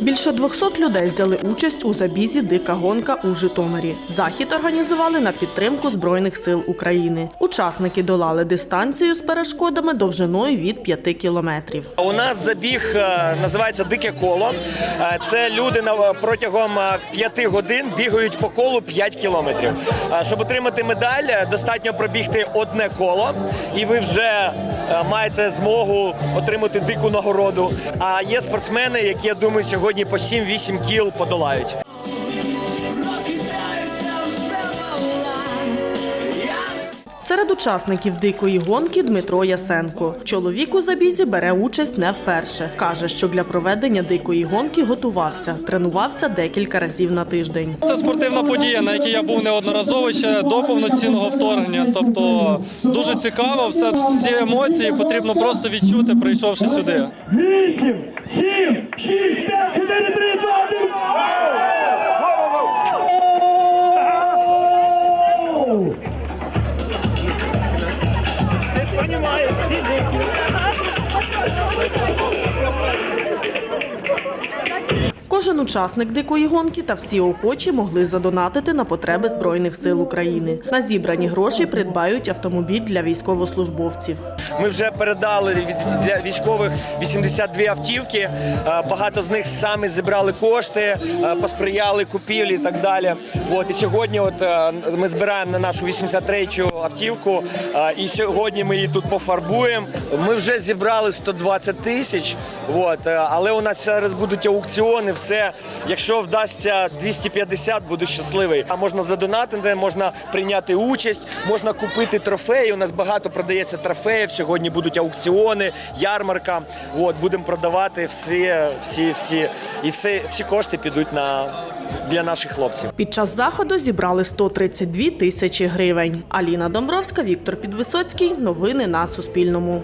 Більше 200 людей взяли участь у забізі Дика гонка у Житомирі. Захід організували на підтримку Збройних сил України. Учасники долали дистанцію з перешкодами довжиною від 5 кілометрів. У нас забіг е, називається Дике коло. Е, Це люди протягом е, п'яти годин бігають по колу 5 кілометрів. Е, Щоб отримати медаль, е, достатньо пробігти одне коло, і ви вже е, маєте змогу отримати дику нагороду. А є спортсмени, які я думаю, сьогодні по 7-8 кіл подолають. Серед учасників дикої гонки Дмитро Ясенко. Чоловік у забізі бере участь не вперше. Каже, що для проведення дикої гонки готувався, тренувався декілька разів на тиждень. Це спортивна подія, на якій я був неодноразово ще до повноцінного вторгнення. Тобто дуже цікаво, все ці емоції потрібно просто відчути, прийшовши сюди. Вісім, сім, шість, п'ять, чотири, три, два, один. Кожен учасник дикої гонки та всі охочі могли задонатити на потреби Збройних сил України. На зібрані гроші придбають автомобіль для військовослужбовців. Ми вже передали для військових 82 автівки. Е, Багато з них самі зібрали кошти, е, посприяли купівлі і так далі. От і сьогодні, от е, ми збираємо на нашу 83-ю автівку. І сьогодні ми її тут пофарбуємо. Ми вже зібрали 120 тисяч. От, але у нас зараз будуть аукціони. Все, якщо вдасться 250, буду щасливий. А можна задонатити, можна прийняти участь, можна купити трофеї. У нас багато продається трофеїв. Сьогодні будуть аукціони, ярмарка. От будемо продавати всі, всі, всі, і все, всі кошти підуть на для наших хлопців. Під час заходу зібрали 132 тисячі гривень. Аліна Домбровська, Віктор Підвисоцький. Новини на Суспільному.